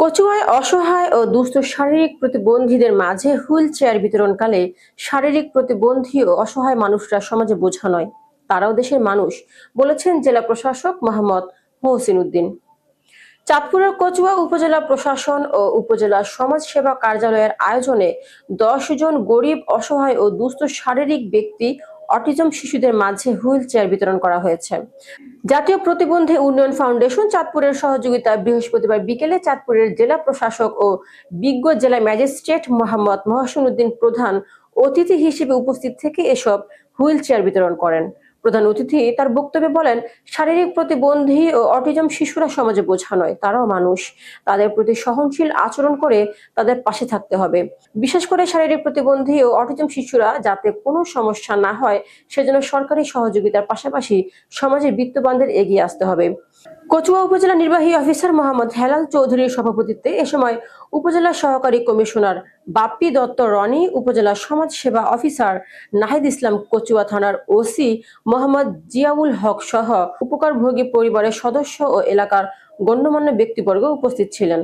কচুয়ায় অসহায় ও দুস্থ শারীরিক প্রতিবন্ধীদের মাঝে হুইল চেয়ার বিতরণকালে শারীরিক প্রতিবন্ধী ও অসহায় মানুষরা সমাজে বোঝা নয়। তারাও দেশের মানুষ, বলেছেন জেলা প্রশাসক মোহাম্মদ মহসিন উদ্দিন চাঁদপুরের কচুয়া উপজেলা প্রশাসন ও উপজেলা সমাজ সেবা কার্যালয়ের আয়োজনে দশ জন গরিব, অসহায় ও দুস্থ শারীরিক ব্যক্তি, অটিজম শিশুদের মাঝে হুইল চেয়ার বিতরণ করা হয়েছে। জাতীয় প্রতিবন্ধী উন্নয়ন ফাউন্ডেশন চাঁদপুরের সহযোগিতায় বৃহস্পতিবার বিকেলে চাঁদপুরের জেলা প্রশাসক ও বিজ্ঞ জেলা ম্যাজিস্ট্রেট মোহাম্মদ মহসিন উদ্দিন প্রধান অতিথি হিসেবে উপস্থিত থেকে এসব হুইল চেয়ার বিতরণ করেন। প্রধান অতিথি তার বক্তব্যে বলেন, শারীরিক প্রতিবন্ধী ও অটিজম শিশুরা সমাজে বোঝা নয়, তারাও মানুষ। তাদের প্রতি সহনশীল আচরণ করে তাদের পাশে থাকতে হবে। বিশেষ করে শারীরিক প্রতিবন্ধী ও অটিজম শিশুরা যাতে কোনো সমস্যা না হয়, সেজন্য সরকারি সহযোগিতার পাশাপাশি সমাজের বিত্তবানদের এগিয়ে আসতে হবে। কচুয়া উপজেলা নির্বাহী অফিসার মোহাম্মদ হেলাল চৌধুরীর সভাপতিত্বে এ সময় উপজেলা সহকারী কমিশনার বাপ্পী দত্ত রনি, উপজেলা সমাজ সেবা অফিসার নাহিদ ইসলাম কচুয়া থানার ওসি মোহাম্মদ জিয়াউল হক সহ উপকারভোগী পরিবারের সদস্য ও এলাকার গণ্যমান্য ব্যক্তিবর্গ উপস্থিত ছিলেন।